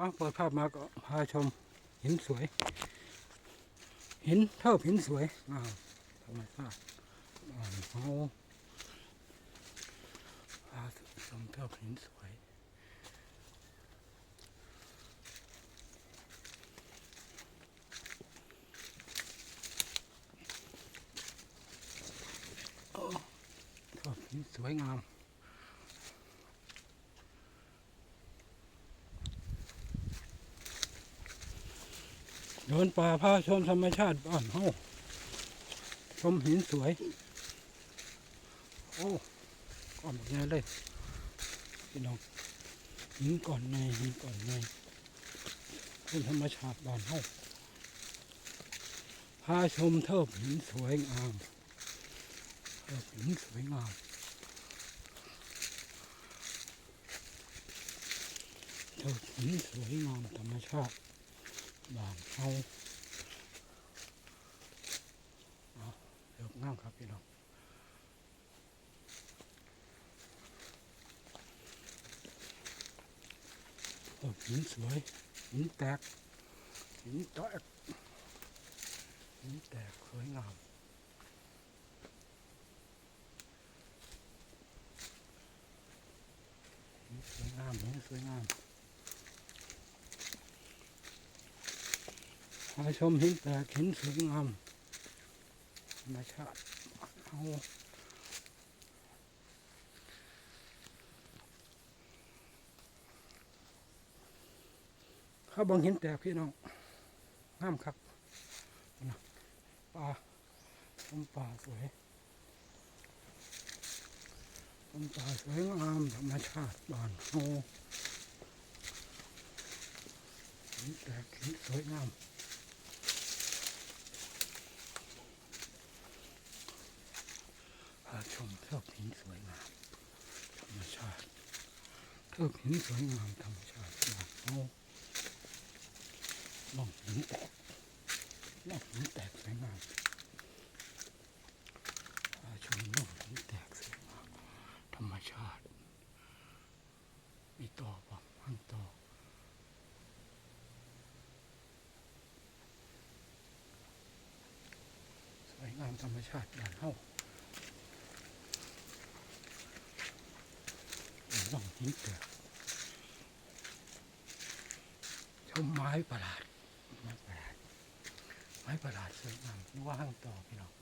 เอาเปิดภาพมาก็พาชมหินสวย หินเท่าหินสวยงามธรรมชาติอ่อนเฮาพาชมเท่าหินสวยโอ้เท่าหินสวยงาม เดินป่าพาชมธรรมชาติบ้านเฮาชมหินสวย โอ้ก้อนแบบนี้เลยพี่น้องหินก่อนในหินก่อนในเป็นธรรมชาติบ้านเฮาพาชมเทิบหินสวยงามเทิบหินสวยงามเทิบหินสวยงามธรรมชาติ บ้านเฮาเอาเลือกงามครับพี่น้องโอ้หินสวยหินแตกหินแตกหินแตกสวยงามหินสวยงามหินสวยงาม พาชมหินแตกหินสวยงามธรรมชาติเอาข้าบังหินแตกพี่น้องงามครับป่าต้นป่าสวยต้นป่าสวยงามธรรมชาติบ้านเฮาหินแตกหินสวยงาม พาช มเทือกหินสวยงามธรรมชาติเทือกหินสวยงามธรรมชาติหลักโอ้ล่องหินแตกล่องหินแตกสวยงามชมล่องหินแตกสวยงามธรรมชาติมีต่อปะมันต่อสวยงามธรรมชาติบ้านเฮา ลองทิ้งเถอะชมไม้ประหลาดไม้ประหลาดไม้ประหลาดสวยงามนึกว่างต่อพี่น้อง